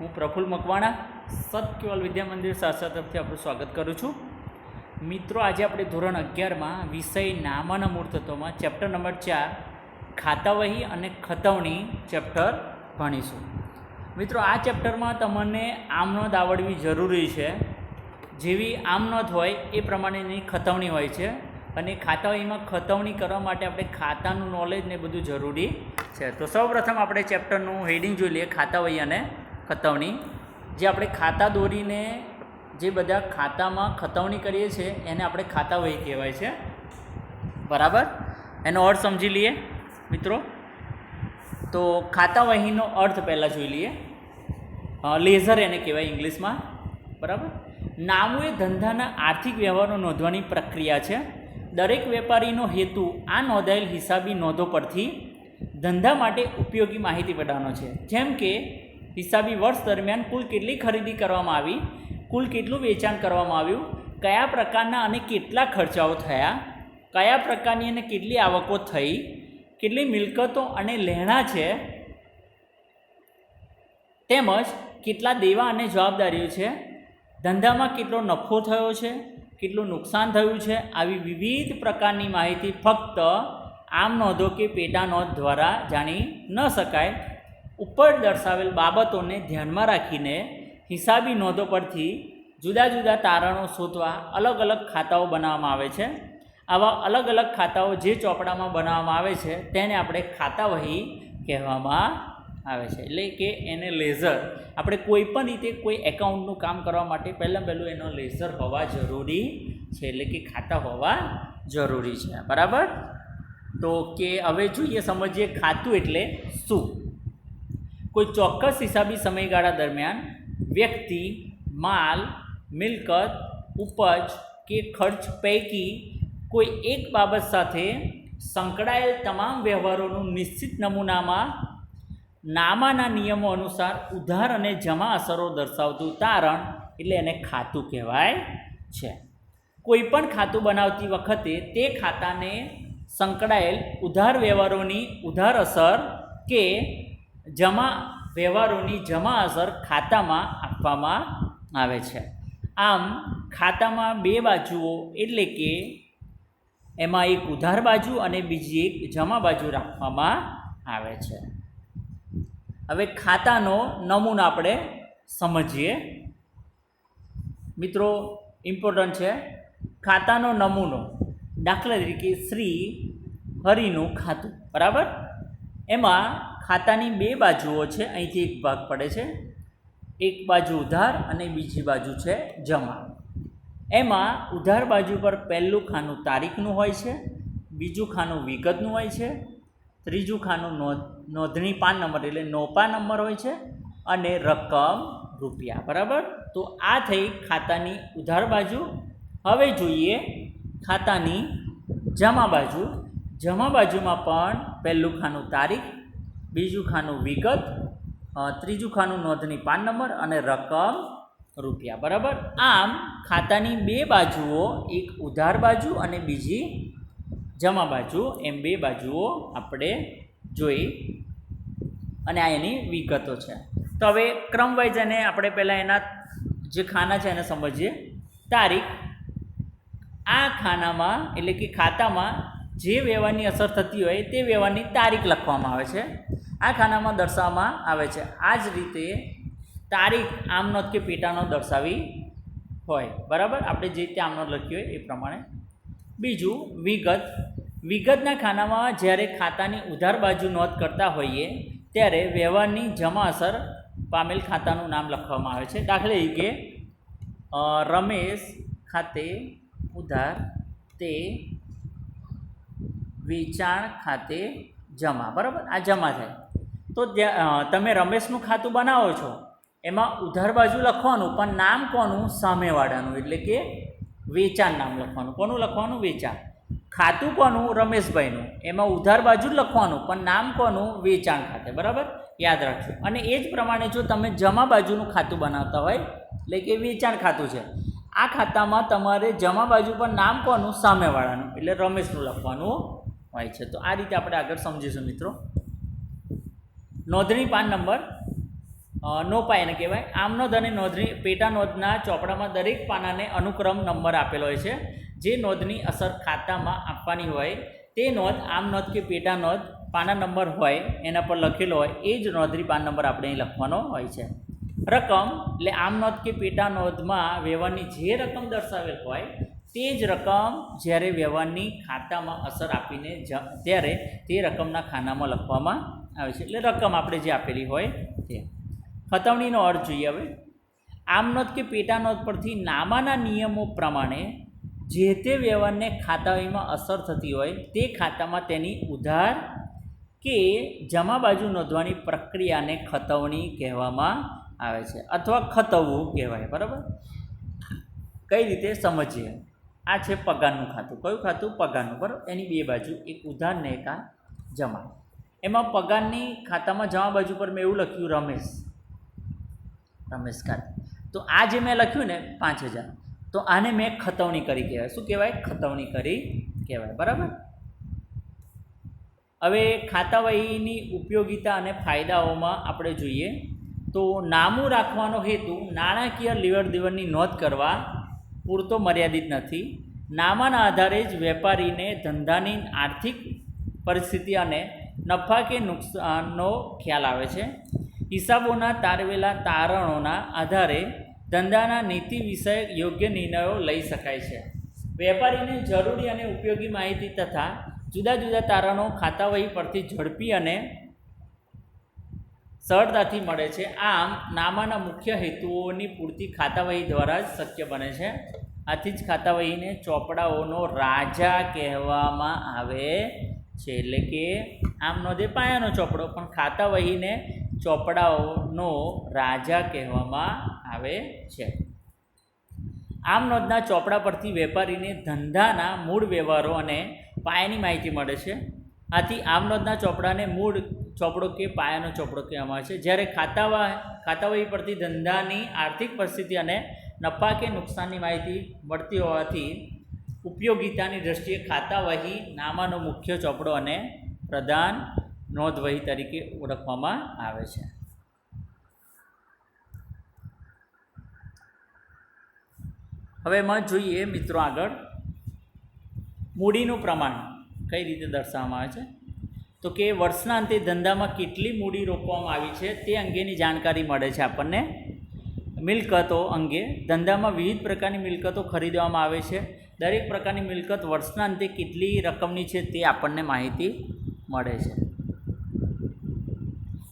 હું પ્રફુલ્લ મકવાણા, સતકેવલ વિદ્યા મંદિર સાસા તરફથી આપણું સ્વાગત કરું છું. મિત્રો, આજે આપણે ધોરણ અગિયારમાં વિષય નામાના મૂર્તત્વમાં ચેપ્ટર નંબર ચાર, ખાતાવહી અને ખતવણી ચેપ્ટર ભણીશું. મિત્રો, આ ચેપ્ટરમાં તમને આમનોંધ આવડવી જરૂરી છે. જેવી આમનોંધ હોય, એ પ્રમાણેની ખતવણી હોય છે અને ખાતાવહીમાં ખતવણી કરવા માટે આપણે ખાતાનું નોલેજ ને બધું જરૂરી છે. તો સૌપ્રથમ આપણે ચેપ્ટરનું હેડિંગ જોઈ લઈએ, ખાતાવહી અને ખતવણી. જે આપણે ખાતા દોરીને જે બધા ખાતામાં ખતવણી કરીએ છીએ, એને આપણે ખાતાવહી કહેવાય છે. બરાબર? એનો અર્થ સમજી લઈએ, મિત્રો. તો ખાતાવહીનો અર્થ પહેલાં જોઈ લઈએ. લેઝર એને કહેવાય ઇંગ્લિશમાં. બરાબર? નામું એ ધંધાના આર્થિક વ્યવહારો નોંધવાની પ્રક્રિયા છે. દરેક વેપારીનો હેતુ આ નોંધાયેલ હિસાબી નોંધો પરથી ધંધા માટે ઉપયોગી માહિતી મેળવવાનો છે. જેમ કે હિસાબી વર્ષ દરમિયાન કુલ કેટલી ખરીદી કરવામાં આવી? કુલ કેટલું વેચાણ કરવામાં આવ્યું? કયા પ્રકારના અને કેટલા ખર્ચાઓ થયા? કયા પ્રકારની અને કેટલી આવકો થઈ? કેટલી મિલકતો અને લેણા છે? તેમજ કેટલા દેવા અને જવાબદારીઓ છે? ધંધામાં કેટલો નફો થયો છે? કેટલું નુકસાન થયું છે? આવી વિવિધ પ્રકારની માહિતી ફક્ત આમ નોંધો કે પેટા નોંધ દ્વારા જાણી ન શકાય. ઉપર દર્શાવેલ બાબતોને ધ્યાનમાં રાખીને હિસાબી નોંધો પરથી જુદા જુદા તારણો શોધવા અલગ અલગ ખાતાઓ બનાવવામાં આવે છે. આવા અલગ અલગ ખાતાઓ જે ચોપડામાં બનાવવામાં આવે છે, તેને આપણે ખાતાવહી કહેવામાં આવે છે. એટલે કે એને લેઝર. આપણે કોઈ પણ રીતે કોઈ એકાઉન્ટનું કામ કરવા માટે પહેલાં પહેલું એનો લેઝર હોવા જરૂરી છે. એટલે કે ખાતા હોવા જરૂરી છે. બરાબર? તો કે હવે જોઈએ, સમજીએ ખાતું એટલે શું? કોઈ ચોક્કસ હિસાબી સમયગાળા દરમિયાન વ્યક્તિ, માલ, મિલકત, ઉપજ કે ખર્ચ પૈકી કોઈ એક બાબત સાથે સંકળાયેલ તમામ વ્યવહારોનું નિશ્ચિત નમૂનામાં નામાના નિયમો અનુસાર ઉધાર અને જમા અસરો દર્શાવતું તારણ એટલે એને ખાતું કહેવાય છે. કોઈ પણ ખાતું બનાવતી વખતે તે ખાતાને સંકળાયેલ ઉધાર વ્યવહારોની ઉધાર અસર કે જમા વ્યવહારોની જમા અસર ખાતામાં આપવામાં આવે છે. આમ, ખાતામાં બે બાજુઓ એટલે કે એમાં એક ઉધાર બાજુ અને બીજી એક જમા બાજુ રાખવામાં આવે છે. હવે ખાતાનો નમૂનો આપણે સમજીએ. મિત્રો ઇમ્પોર્ટન્ટ છે. ખાતાનો નમૂનો દાખલા તરીકે શ્રી હરિનું ખાતું, બરાબર? એમાં ખાતાની બે બાજુઓ છે, અહીંથી એક ભાગ પડે છે, એક બાજુ ઉધાર અને બીજી બાજુ છે જમા. એમાં ઉધાર બાજુ પર પહેલું ખાનું તારીખનું હોય છે, બીજું ખાનું વિગતનું હોય છે, ત્રીજું ખાનું નોંધ, નોંધણી પાન નંબર એટલે નોપા નંબર હોય છે અને રકમ રૂપિયા, બરાબર? તો આ થઈ ખાતાની ઉધાર બાજુ. હવે જોઈએ ખાતાની જમા બાજુ. જમા બાજુમાં પણ પહેલું ખાનું તારીખ બીજું ખાનું વિગત ત્રીજું ખાનું નોંધણી પાન નંબર અને રકમ રૂપિયા, બરાબર? આમ, ખાતાની બે બાજુઓ, એક ઉધાર બાજુ અને બીજી જમા બાજુ, એમ બે બાજુઓ આપણે જોઈ અને આ એની વિગતો છે. તો હવે ક્રમવાઇઝ એને આપણે પહેલાં એના જે ખાના છે એને સમજીએ. તારીખ. આ ખાનામાં, એટલે કે ખાતામાં જે વ્યવહારની અસર થતી હોય તે વ્યવહારની તારીખ લખવામાં આવે છે. આ ખાનામાં દર્શાવવામાં આવે છે. આ જ રીતે તારીખ આમનોંધ કે પેટાનો દર્શાવી હોય. બરાબર? આપણે જે રીતે આમનોંધ લખી હોય એ પ્રમાણે. બીજું, વિગત. વિગતના ખાનામાં જ્યારે ખાતાની ઉધાર બાજુ નોંધ કરતા હોઈએ, ત્યારે વ્યવહારની જમા અસર પામેલ ખાતાનું નામ લખવામાં આવે છે. દાખલે કે રમેશ ખાતે ઉધાર, તે વેચાણ ખાતે જમા. બરાબર? આ જમા થાય. તો તમે રમેશનું ખાતું બનાવો છો, એમાં ઉધાર બાજુ લખવાનું, પણ નામ કોનું? સામેવાળાનું, એટલે કે વેચાણ નામ લખવાનું. કોનું લખવાનું? વેચાણ. ખાતું કોનું? રમેશભાઈનું. એમાં ઉધાર બાજુ જ લખવાનું, પણ નામ કોનું? વેચાણ ખાતે. બરાબર? યાદ રાખજો. અને એ જ પ્રમાણે જો તમે જમા બાજુનું ખાતું બનાવતા હોય, એટલે કે વેચાણ ખાતું છે, આ ખાતામાં તમારે જમા બાજુ પર નામ કોનું? સામેવાળાનું, એટલે રમેશનું લખવાનું હોય છે. તો આ રીતે આપણે આગળ સમજીશું મિત્રો. નોંધણી પાન નંબર નોપા એને કહેવાય. આમ નોંધ અને નોંધણી પેટા નોંધના ચોપડામાં દરેક પાનાને અનુક્રમ નંબર આપેલો હોય છે. જે નોંધની અસર ખાતામાં આપવાની હોય, તે નોંધ, આમ નોંધ કે પેટા નોંધ, પાના નંબર હોય, એના પર લખેલો હોય, એ જ નોંધણી પાન નંબર આપણે અહીં લખવાનો હોય છે. રકમ, એટલે આમ નોંધ કે પેટા નોંધમાં વ્યવહારની જે રકમ દર્શાવેલ હોય, તે જ રકમ જ્યારે વ્યવહારની ખાતામાં અસર આપીને જ, ત્યારે તે રકમના ખાનામાં લખવામાં આવે છે. એટલે રકમ આપણે જે આપેલી હોય તે. ખતવણીનો અર્થ જોઈએ હવે. આમ નોંધ કે પેટા નોંધ પરથી નામાના નિયમો પ્રમાણે જે તે વ્યવહારને ખાતાવીમાં અસર થતી હોય તે ખાતામાં તેની ઉધાર કે જમા બાજુ નોંધવાની પ્રક્રિયાને ખતવણી કહેવામાં આવે છે અથવા ખતવવું કહેવાય, બરાબર? કઈ રીતે? સમજીએ. આ છે પગારનું ખાતું. કયું ખાતું? પગારનું, બરાબર? એની બે બાજુ એક ઉધાર ને એક આ જમા. એમાં પગારની ખાતામાં જમા બાજુ પર મેં એવું લખ્યું, રમેશ. રમેશ ખાતે. તો આ જે મેં લખ્યું ને, પાંચ હજાર. તો આને મેં ખતવણી કરી કહેવાય. શું કહેવાય? ખતવણી કરી કહેવાય. બરાબર? હવે ખાતાવહીની ઉપયોગિતા અને ફાયદાઓમાં આપણે જોઈએ તો નામું રાખવાનો હેતુ નાણાકીય લેવડ દેવડની નોંધ કરવા પૂરતો મર્યાદિત નથી. નામાના આધારે જ વેપારીને ધંધાની આર્થિક પરિસ્થિતિ અને નફા કે નુકસાનનો ખ્યાલ આવે છે. હિસાબોના તારવેલા તારણોના આધારે ધંધાના નીતિ વિષયક યોગ્ય નિર્ણયો લઈ શકાય છે. વેપારીને જરૂરી અને ઉપયોગી માહિતી તથા જુદા જુદા તારણો ખાતાવહી પરથી ઝડપી અને સરળતાથી મળે છે. આમ, નામાના મુખ્ય હેતુઓની પૂર્તિ ખાતાવહી દ્વારા જ શક્ય બને છે. આથી જ ખાતાવહીને ચોપડાઓનો રાજા કહેવામાં આવે છે એટલે કે આમ નોંધે પાયાનો ચોપડો, પણ ખાતા વહીને ચોપડાઓનો રાજા કહેવામાં આવે છે. આમ નોંધના ચોપડા પરથી વેપારીને ધંધાના મૂળ વ્યવહારો અને પાયાની માહિતી મળે છે. આથી આમ નોંધના ચોપડાને મૂળ ચોપડો કે પાયાનો ચોપડો કહેવામાં આવે છે. જ્યારે ખાતાવા, ખાતાવહી પરથી ધંધાની આર્થિક પરિસ્થિતિ અને નફા કે નુકસાનની માહિતી મળતી હોવાથી ઉપયોગિતાની દ્રષ્ટિએ ખાતાવહી નામાનો મુખ્ય ચોપડો અને પ્રધાન નોંધવહી તરીકે ઓળખવામાં આવે છે. હવે એમાં જોઈએ મિત્રો આગળ મૂડીનું પ્રમાણ કઈ રીતે દર્શાવવામાં આવે છે? તો કે વર્ષના અંતે ધંધામાં કેટલી મૂડી રોકવામાં આવી છે તે અંગેની જાણકારી મળે છે આપણને. મિલકતો અંગે ધંધામાં વિવિધ પ્રકારની મિલકતો ખરીદવામાં આવે છે. દરેક પ્રકારની મિલકત વર્ષના અંતે કેટલી રકમની છે તે આપણને માહિતી મળે છે.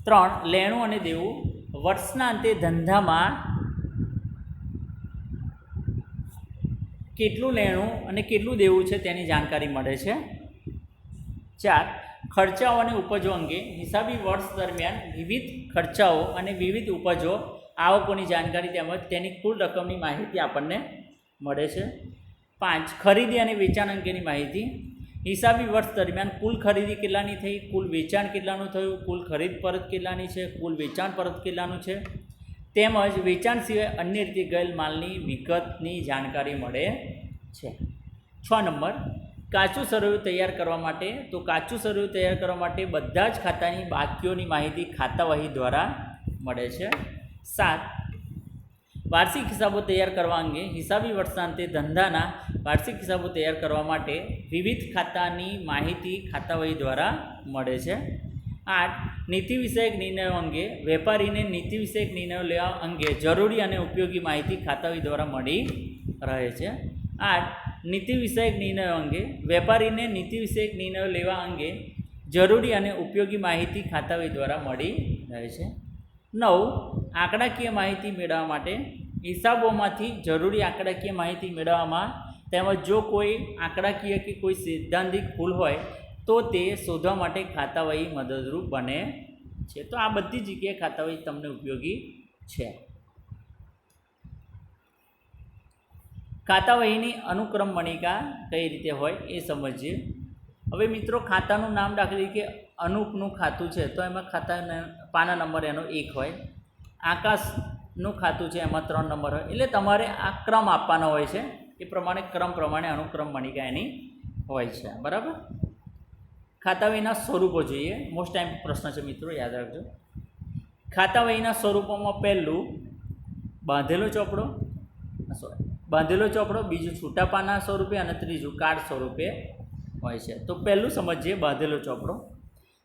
ત્રણ, લેણું અને દેવું. વર્ષના અંતે ધંધામાં કેટલું લેણું અને કેટલું દેવું છે તેની જાણકારી મળે છે. ચાર, ખર્ચાઓ અને ઉપજો અંગે હિસાબી વર્ષ દરમિયાન વિવિધ ખર્ચાઓ અને વિવિધ ઉપજો આવકોની જાણકારી તેમજ તેની કુલ રકમની માહિતી આપણને મળે છે. પાંચ ખરીદી અને વેચાણ અંગેની માહિતી. હિસાબી વર્ષ દરમિયાન કુલ ખરીદી કેટલાની થઈ? કુલ વેચાણ કેટલાનું થયું? કુલ ખરીદ પરત કેટલાની છે? કુલ વેચાણ પરત કેટલાનું છે? તેમજ વેચાણ સિવાય અન્ય રીતે ગયેલ માલની વિગતની જાણકારી મળે છે. છ નંબર, કાચું સરવૈયું તૈયાર કરવા માટે. તો કાચું સરવૈયું તૈયાર કરવા માટે બધા જ ખાતાની બાકીઓની માહિતી ખાતાવહી દ્વારા મળે છે. સાત વાર્ષિક હિસાબો તૈયાર કરવા અંગે હિસાબી વર્ષાંતે ધંધાના વાર્ષિક હિસાબો તૈયાર કરવા માટે વિવિધ ખાતાની માહિતી ખાતાવહી દ્વારા મળે છે. આઠ, નીતિ વિષયક નિર્ણયો અંગે વેપારીને નીતિ વિષયક નિર્ણયો લેવા અંગે જરૂરી અને ઉપયોગી માહિતી ખાતાવહી દ્વારા મળી રહે છે. આઠ, નીતિ વિષયક નિર્ણયો અંગે વેપારીને નીતિ વિષયક નિર્ણયો લેવા અંગે જરૂરી અને ઉપયોગી માહિતી ખાતાવહી દ્વારા મળી રહે છે. નવ આંકડાકીય માહિતી મેળવવા માટે હિસાબોમાંથી જરૂરી આંકડાકીય માહિતી મેળવવામાં તેમજ જો કોઈ આંકડાકીય કે કોઈ સૈદ્ધાંતિક ભૂલ હોય તો તે શોધવા માટે ખાતાવહી મદદરૂપ બને છે. તો આ બધી જગ્યાએ ખાતાવહી તમને ઉપયોગી છે. ખાતાવહીની અનુક્રમ મણિકા કઈ રીતે હોય એ સમજીએ. હવે મિત્રો ખાતાનું નામ દાખલા તરીકે અનુપનું ખાતું છે, તો એમાં ખાતા પાના નંબર એનો એક હોય. આકાશનું ખાતું છે, એમાં ત્રણ નંબર હોય. એટલે તમારે આ ક્રમ આપવાનો હોય છે. એ પ્રમાણે ક્રમ પ્રમાણે અનુક્રમ મણિકા એની હોય છે. બરાબર? ખાતાવહીના સ્વરૂપો જોઈએ. મોસ્ટ ટાઈમ પ્રશ્ન છે મિત્રો, યાદ રાખજો. ખાતા વહીના સ્વરૂપોમાં પહેલું બાંધેલો ચોપડો સોરી બાંધેલો ચોપડો, બીજું છૂટા પાના સ્વરૂપે અને ત્રીજું કાર્ડ સ્વરૂપે હોય છે. તો પહેલું સમજીએ બાંધેલો ચોપડો.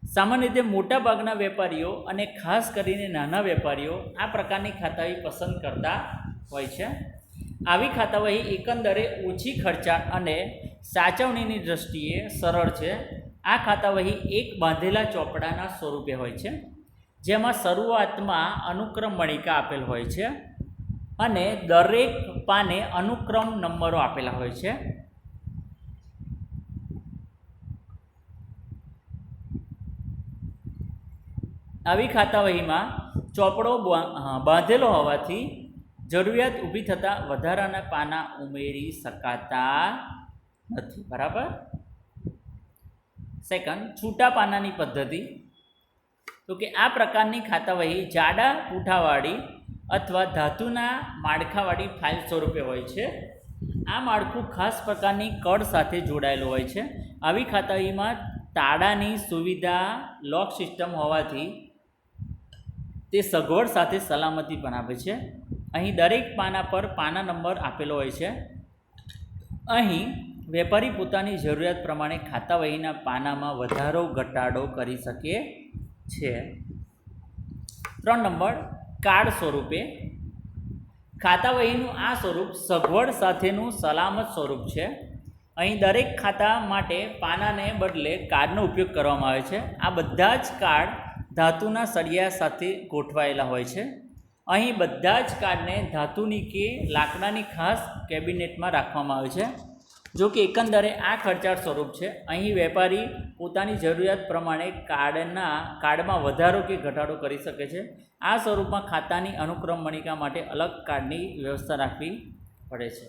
સામાન્ય રીતે મોટાભાગના વેપારીઓ અને ખાસ કરીને નાના વેપારીઓ આ પ્રકારની ખાતાવહી પસંદ કરતા હોય છે. આવી ખાતાવહી એકંદરે ઓછી ખર્ચાળ અને સાચવણીની દૃષ્ટિએ સરળ છે. આ ખાતાવહી એક બાંધેલા ચોપડાના સ્વરૂપે હોય છે, જેમાં શરૂઆતમાં અનુક્રમ મણિકા આપેલ હોય છે અને દરેક પાને અનુક્રમ નંબરો આપેલા હોય છે. આવી ખાતાવહીમાં ચોપડો બાંધેલો હોવાથી જરૂરિયાત ઊભી થતાં વધારાના પાના ઉમેરી શકાતા નથી. બરાબર? સેકન્ડ છૂટા પાનાની પદ્ધતિ. તો કે આ પ્રકારની ખાતાવહી જાડા પૂઠાવાળી અથવા ધાતુના માળખાવાળી ફાઇલ સ્વરૂપે હોય છે. આ માળખું ખાસ પ્રકારની કળ સાથે જોડાયેલું હોય છે. આવી ખાતાવહીમાં તાળાની સુવિધા, લોક સિસ્ટમ હોવાથી તે સગવડ સાથે સલામતી પણ આપે છે. અહીં દરેક પાના પર પાના નંબર આપેલો હોય છે. અહીં વેપારી પોતાની જરૂરિયાત પ્રમાણે ખાતાવહીના પાનામાં વધારો, ઘટાડો કરી શકે છે. ત્રણ નંબર, કાર્ડ સ્વરૂપે. ખાતાવહીનું આ સ્વરૂપ સગવડ સાથેનું સલામત સ્વરૂપ છે. અહીં દરેક ખાતા માટે પાનાને બદલે કાર્ડનો ઉપયોગ કરવામાં આવે છે. આ બધા જ કાર્ડ ધાતુના સળિયા સાથે ગોઠવાયેલા હોય છે. અહીં બધા જ કાર્ડને ધાતુની કે લાકડાની ખાસ કેબિનેટમાં રાખવામાં આવે છે. જો કે એકંદરે આ ખર્ચાળ સ્વરૂપ છે. અહીં વેપારી પોતાની જરૂરિયાત પ્રમાણે કાર્ડના કાર્ડમાં વધારો કે ઘટાડો કરી શકે છે. આ સ્વરૂપમાં ખાતાની અનુક્રમ મણિકા માટે અલગ કાર્ડની વ્યવસ્થા રાખવી પડે છે.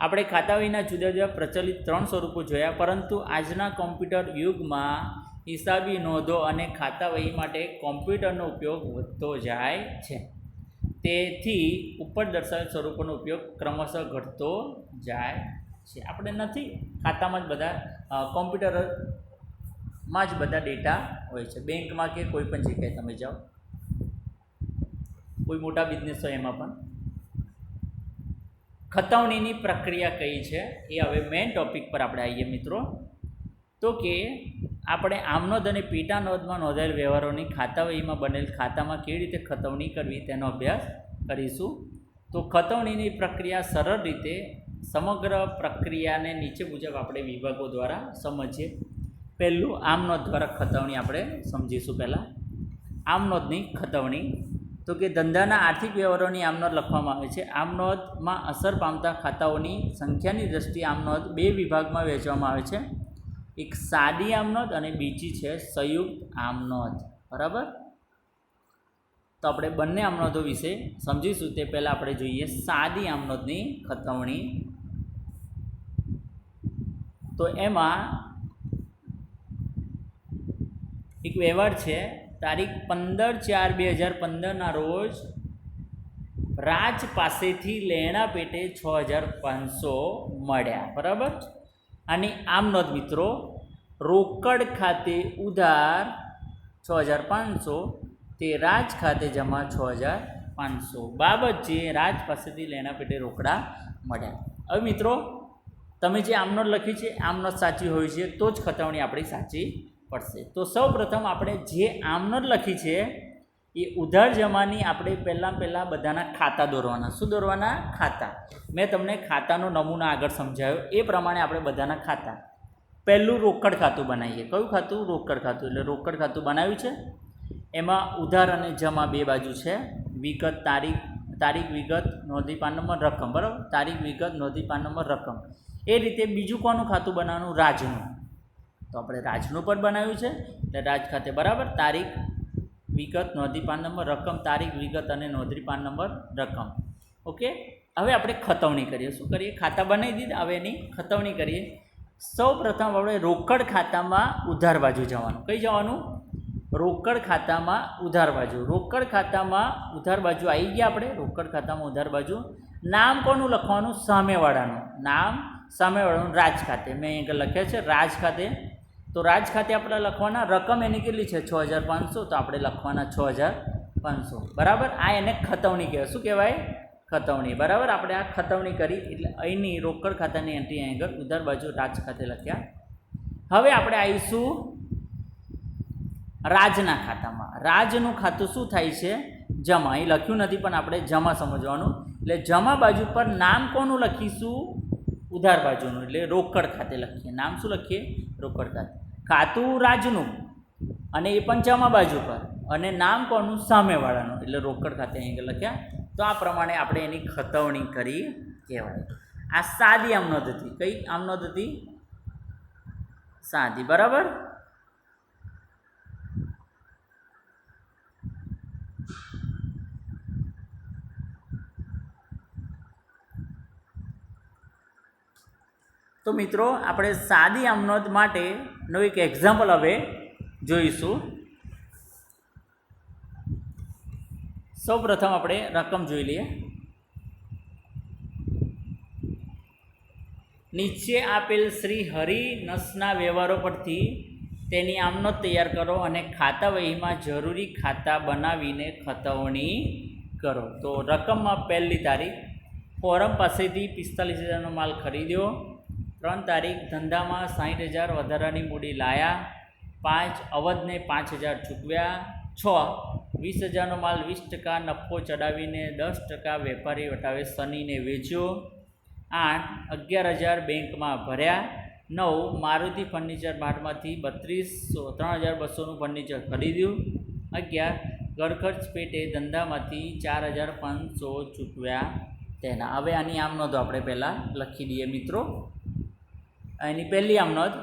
આપણે ખાતા વિના જુદા જુદા પ્રચલિત ત્રણ સ્વરૂપો જોયા, પરંતુ આજના કોમ્પ્યુટર યુગમાં હિસાબી નોંધો અને ખાતાવહી માટે કોમ્પ્યુટરનો ઉપયોગ વધતો જાય છે. તેથી ઉપર દર્શાવેલ સ્વરૂપોનો ઉપયોગ ક્રમશઃ ઘટતો જાય છે. આપણે નથી, ખાતામાં જ બધા કોમ્પ્યુટરમાં જ બધા ડેટા હોય છે. બેંકમાં કે કોઈ પણ જગ્યાએ તમે જાઓ. કોઈ મોટા બિઝનેસ હોય એમાં પણ. ખતવણીની પ્રક્રિયા કઈ છે? એ હવે મેઇન ટોપિક પર આપણે આવીએ મિત્રો. તો કે આપણે આમનોંધ અને પેટા નોંધમાં નોંધાયેલ વ્યવહારોની ખાતાવહીમાં બનેલ ખાતામાં કેવી રીતે ખતવણી કરવી તેનો અભ્યાસ કરીશું. તો ખતવણીની પ્રક્રિયા સરળ રીતે સમગ્ર પ્રક્રિયાને નીચે મુજબ આપણે વિભાગો દ્વારા સમજીએ. પહેલું આમનોંધ દ્વારા ખતવણી આપણે સમજીશું પહેલાં. આમનોંધની ખતવણી. તો કે ધંધાના આર્થિક વ્યવહારોની આમનોંધ લખવામાં આવે છે. આમનોંધમાં અસર પામતા ખાતાઓની સંખ્યાની દ્રષ્ટિએ આમનોંધ બે વિભાગમાં વહેંચવામાં આવે છે. એક સાદી આમનોંધ અને બીજી છે સંયુક્ત આમનોંધ બરાબર? તો આપણે બંને આમનોંધો વિશે સમજીશું. તે પહેલાં આપણે જોઈએ સાદી આમનોંધની ખતવણી. તો એમાં એક વ્યવહાર છે. તારીખ પંદર ચાર બે હજાર પંદરના રોજ રાજ પાસેથી લેણા પેટે છ હજાર પાંચસો મળ્યા. બરાબર? આની આમ નોંધ મિત્રો, રોકડ ખાતે ઉધાર છ હજાર પાંચસો, તે રાજ ખાતે જમા છ હજાર પાંચસો. બાબત જે રાજ પાસેથી લેણા પેટે રોકડા મળ્યા. હવે મિત્રો, તમે જે આમનોદ લખી છે આમનોદ સાચી હોય છે, તો જ ખતવણી આપણી સાચી પડશે. તો સૌ પ્રથમ આપણે જે આમનોંધ લખી છે એ ઉધાર જમાની આપણે પહેલાં પહેલાં બધાના ખાતા દોરવાના. શું દોરવાના? ખાતા. મેં તમને ખાતાનો નમૂના આગળ સમજાવ્યો એ પ્રમાણે આપણે બધાના ખાતા. પહેલું રોકડ ખાતું બનાવીએ. કયું ખાતું? રોકડ ખાતું. એટલે રોકડ ખાતું બનાવ્યું છે. એમાં ઉધાર અને જમા બે બાજુ છે. વિગત, તારીખ તારીખ વિગત, નોંધી પાન નંબર, રકમ. બરાબર? તારીખ વિગત, નોંધી પાન નંબર, રકમ. એ રીતે બીજું કોનું ખાતું બનાવવાનું? રાજનું. તો આપણે રાજનું પણ બનાવ્યું છે. એટલે રાજ ખાતે બરાબર? તારીખ વિગત, નોંધી પાન નંબર, રકમ, તારીખ, વિગત અને નોંધણી પાન નંબર, રકમ. ઓકે? હવે આપણે ખતવણી કરીએ. શું કરીએ? ખાતા બનાવી દીધા. હવે એની ખતવણી કરીએ. સૌ પ્રથમ આપણે રોકડ ખાતામાં ઉધાર બાજુ જવાનું. કઈ જવાનું? રોકડ ખાતામાં ઉધાર બાજુ. રોકડ ખાતામાં ઉધાર બાજુ આવી ગયા આપણે. રોકડ ખાતામાં ઉધાર બાજુ. નામ કોનું લખવાનું? સામેવાળાનું. નામ સામેવાળાનું. રાજ ખાતે. મેં અહીં આગળ લખ્યા છે. રાજ ખાતે તો રાજ ખાતે આપણે લખવાના રકમ એની કેટલી છે? છ હજાર પાંચસો. તો આપણે લખવાના છ હજાર પાંચસો. બરાબર? આ એને ખતવણી કહેવાય. શું કહેવાય? ખતવણી. બરાબર? આપણે આ ખતવણી કરી એટલે અહીંની રોકડ ખાતાની એન્ટ્રી આગળ ઉધાર બાજુ રાજ ખાતે લખ્યા. હવે આપણે આવીશું રાજના ખાતામાં. રાજનું ખાતું શું થાય છે? જમા. અહીં લખ્યું નથી, પણ આપણે જમા સમજવાનું. એટલે જમા બાજુ પર નામ કોનું લખીશું? ઉધાર બાજુનું. એટલે રોકડ ખાતે લખીએ. નામ શું લખીએ? રોકડ ખાતે. ખાતું રાજનું અને એ પણ જમા બાજુ પર. અને નામ કોનું સામેવાળાનું. એટલે રોકડ ખાતે અહીં લખ્યા. તો આ પ્રમાણે આપણે એની ખતવણી કરી કહેવાય. આ સાદી આમનોંધ હતી. કઈ આમનોંધ હતી? સાદી. બરાબર? તો મિત્રો, આપણે સાદી આમનોંધ માટેનું એક એક્ઝામ્પલ હવે જોઈશું. સૌ પ્રથમ આપણે રકમ જોઈ લઈએ. નીચે આપેલ શ્રી હરિ નસના વ્યવહારો પરથી તેની આમનોંધ તૈયાર કરો અને ખાતા વહીમાં જરૂરી ખાતા બનાવીને ખતવણી કરો. તો રકમમાં પહેલી તારીખ, ફોરમ પાસેથી પિસ્તાલીસ હજારનો માલ ખરીદ્યો. ત્રણ તારીખ ધંધામાં સાઠ હજાર વધારાની મૂડી લાયા, પાંચ અવધને પાંચ હજાર ચૂકવ્યા, છ વીસ હજારનો માલ વીસ ટકા નફો ચડાવીને દસ ટકા વેપારી વટાવે સનીને વેચ્યો, આઠ અગિયાર હજાર બેંકમાં ભર્યા, નવ મારુતિ ફર્નિચર માર્ટમાંથી બત્રીસો ત્રણ હજાર બસોનું ફર્નિચર ખરીદ્યું, અગિયાર ઘરખર્ચ પેટે ધંધામાંથી ચાર હજાર પાંચસો ચૂકવ્યા. તેના, હવે આની આમ નોંધો આપણે પહેલાં લખી દઈએ મિત્રો. એની પહેલી આમ નોંધ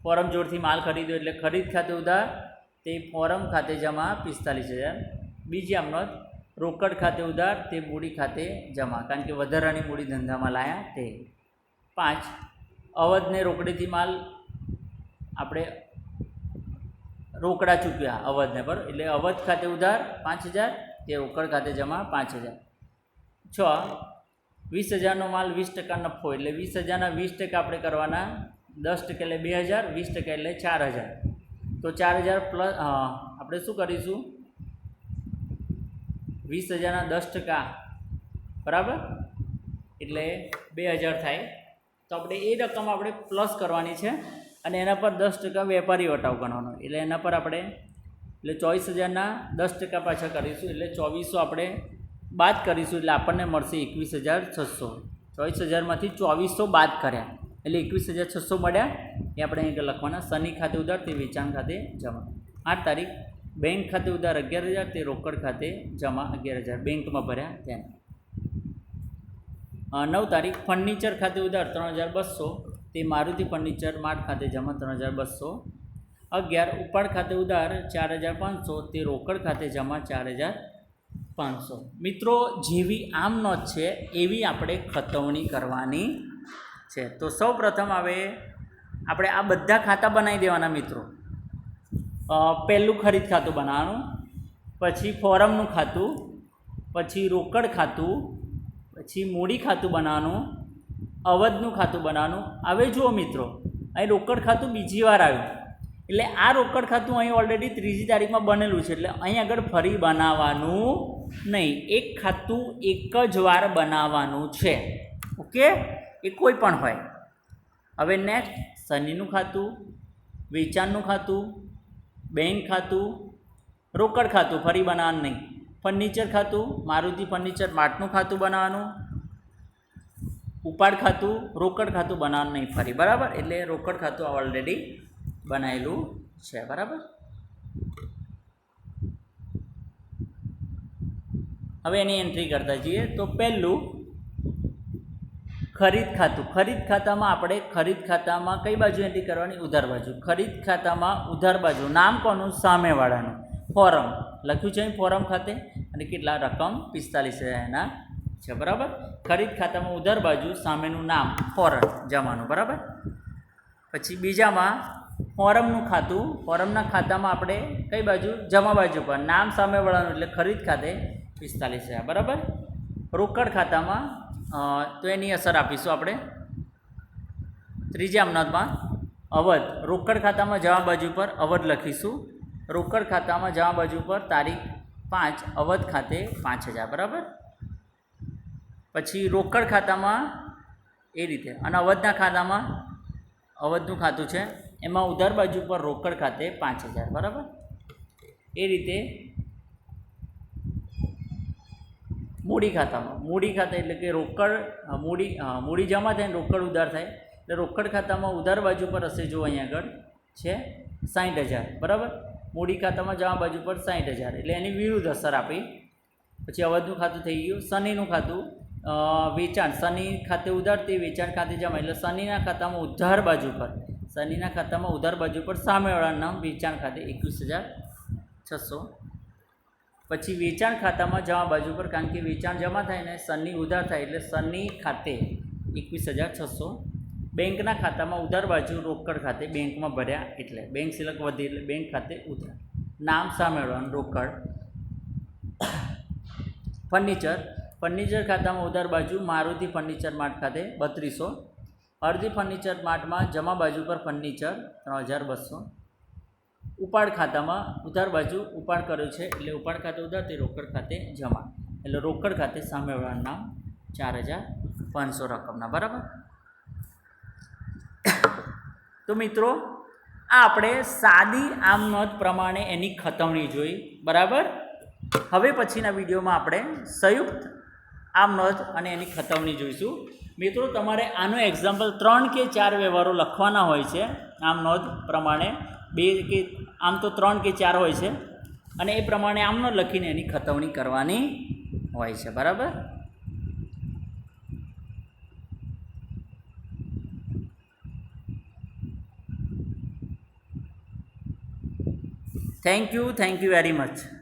ફોરમ જોડથી માલ ખરીદ્યો એટલે ખરીદ ખાતે ઉધાર, તે ફોરમ ખાતે જમા પિસ્તાલીસ હજાર. બીજી આમ નોંધ રોકડ ખાતે ઉધાર, તે મૂડી ખાતે જમા. કારણ કે વધારાની મૂડી ધંધામાં લાયા તે. પાંચ, અવધને રોકડેથી માલ આપણે રોકડા ચૂક્યા અવધને પર. એટલે અવધ ખાતે ઉધાર પાંચ હજાર, તે રોકડ ખાતે જમા પાંચ હજાર. છ વીસ હજારનો માલ વીસ ટકા નફો એટલે વીસ હજારના વીસ ટકા આપણે કરવાના દસ ટકા એટલે બે હજાર, વીસ ટકા એટલે ચાર હજાર. તો ચાર હજાર પ્લસ આપણે શું કરીશું? વીસ હજારના દસ ટકા, બરાબર? એટલે બે હજાર થાય. તો આપણે એ રકમ આપણે પ્લસ કરવાની છે અને એના પર દસ ટકા વેપારી વટાવ ગણવાનો. એટલે એના પર આપણે, એટલે ચોવીસ હજારના દસ ટકા પાછા કરીશું. એટલે ચોવીસો આપણે બાદ કરીશું એટલે આપણને મળશે એકવીસ હજાર છસો. ચોવીસ હજારમાંથી ચોવીસો બાદ કર્યા. એટલે એકવીસ હજાર છસો મળ્યા. એ આપણે અહીં લખવાના. શનિ ખાતે ઉધાર તે વેચાણ ખાતે જમા. આઠ તારીખ, બેંક ખાતે ઉધાર અગિયાર હજાર, તે રોકડ ખાતે જમા અગિયાર હજાર. બેંકમાં ભર્યા તેના. નવ તારીખ, ફર્નિચર ખાતે ઉધાર ત્રણ હજાર બસો. તે મારુતિ ફર્નિચર માર્ટ ખાતે જમા ત્રણ હજાર બસો. અગિયાર, ઉપાડ ખાતે ઉધાર ચાર હજાર પાંચસો. તે રોકડ ખાતે જમા ચાર હજાર પાંચસો. મિત્રો, જેવી આમ નોંધ છે, એવી આપણે ખતવણી કરવાની છે. તો સૌ પ્રથમ હવે આપણે આ બધા ખાતા બનાવી દેવાના મિત્રો. પહેલું ખરીદ ખાતું બનાવવાનું, પછી ફોરમનું ખાતું, પછી રોકડ ખાતું, પછી મૂડી ખાતું બનાવવાનું, અવધનું ખાતું બનાવવાનું. હવે જુઓ મિત્રો, અહીં રોકડ ખાતું બીજી વાર આવ્યું. એટલે આ રોકડ ખાતું અહીં ઓલરેડી ત્રીજી તારીખમાં બનેલું છે. એટલે અહીં આગળ ફરી બનાવવાનું નહીં. એક ખાતું એક જ વાર બનાવવાનું છે. ઓકે? એ કોઈ પણ હોય. હવે નેક્સ્ટ શનિનું ખાતું, વેચાણનું ખાતું, બેંક ખાતું, રોકડ ખાતું, ફરી બનાવવાનું નહીં. ફર્નિચર ખાતું, મારુતિ ફર્નિચર, માર્ટનું ખાતું બનાવવાનું. ઉપાડ ખાતું, રોકડ ખાતું બનાવવાનું નહીં, ફરી. બરાબર? એટલે રોકડ ખાતું ઓલરેડી બનાવેલું છે, બરાબર? હવે એની એન્ટ્રી કરતા જઈએ. તો પહેલું, ખરીદ ખાતું. ખરીદ ખાતામાં આપણે ખરીદ ખાતામાં કઈ બાજુ એન્ટ્રી કરવાની? ઉધાર બાજુ. ખરીદ ખાતામાં ઉધાર બાજુ. નામ કોનું? સામેવાળાનું. ફોરમ. લખ્યું છે ફોરમ ખાતે? અને કેટલા? રકમ પિસ્તાલીસ હજારના છે, બરાબર? ખરીદ ખાતામાં ઉધાર બાજુ, સામેનું નામ, ફોરમ જમાનું, બરાબર? પછી બીજામાં ફોરમનું ખાતું, ફોરમના ખાતામાં આપણે કઈ બાજુ? જમા બાજુ પર નામ સામેવાળાનું એટલે ખરીદ ખાતે પિસ્તાલીસ હજાર બરાબર? રોકડ ખાતામાં તો એની અસર આપીશું આપણે. ત્રીજા અમદાવાદમાં, અવધ. રોકડ ખાતામાં જવા બાજુ પર અવધ લખીશું. રોકડ ખાતામાં જવા બાજુ પર તારીખ પાંચ, અવધ ખાતે પાંચ હજાર. બરાબર? પછી રોકડ ખાતામાં એ રીતે. અને અવધના ખાતામાં અવધનું ખાતું છે એમાં ઉધાર બાજુ પર રોકડ ખાતે પાંચ હજાર, બરાબર? એ રીતે મૂડી ખાતામાં, મૂડી ખાતા એટલે કે રોકડ મૂડી મૂડી જમા થાય રોકડ ઉધાર થાય. એટલે રોકડ ખાતામાં ઉધાર બાજુ પર હશે, જો અહીંયા આગળ છે સાઠ હજાર, બરાબર? મૂડી ખાતામાં જમા બાજુ પર સાઠ હજાર. એટલે એની વિરુદ્ધ અસર આપી. પછી અવધનું ખાતું થઈ ગયું. શનિનું ખાતું વેચાણ. શનિ ખાતે ઉધાર તે વેચાણ ખાતે જમા. એટલે શનિના ખાતામાં ઉધાર બાજુ પર શનિના ખાતામાં ઉધાર બાજુ પર સામેવાળાનું નામ વેચાણ ખાતે એકવીસ હજાર છસો. પછી વેચાણ ખાતામાં જમા બાજુ પર, કારણ કે વેચાણ જમા થાય ને શનિ ઉધાર થાય એટલે શનિ ખાતે એકવીસ હજાર છસો. બેંકના ખાતામાં ઉધાર બાજુ રોકડ ખાતે બેંકમાં ભર્યા એટલે બેંક સિલક વધી એટલે બેંક ખાતે ઉધાર. નામ સામેવાળાનું રોકડ. ફર્નિચર. ફર્નિચર ખાતામાં ઉધાર બાજુ મારુતિ ફર્નિચર માર્ટ ખાતે બત્રીસો. અરજી ફર્નિચર માર્ટમાં જમા બાજુ પર ફર્નિચર ત્રણ હજાર બસો. ઉપાડ ખાતામાં ઉધાર બાજુ ઉપાડ કર્યો છે એટલે ઉપાડ ખાતે ઉધાર, તે રોકડ ખાતે જમા. એટલે રોકડ ખાતે સામેવાળાનું નામ ચાર હજાર પાંચસો રકમના, બરાબર? તો મિત્રો, આ આપણે સાદી આમ નોંધ પ્રમાણે એની ખતવણી જોઈ, બરાબર? હવે પછીના વિડીયોમાં આપણે સંયુક્ત આમ નોંધ અને એની ખતવણી જોઈશું. મિત્રો, તમારે આનું એક્ઝામ્પલ ત્રણ કે ચાર વ્યવહારો લખવાના હોય છે. આમ નોંધ પ્રમાણે બે કે, આમ તો ત્રણ કે ચાર હોય છે. અને એ પ્રમાણે આમ નોંધ લખીને એની ખતવણી કરવાની હોય છે. બરાબર? Thank you thank you very much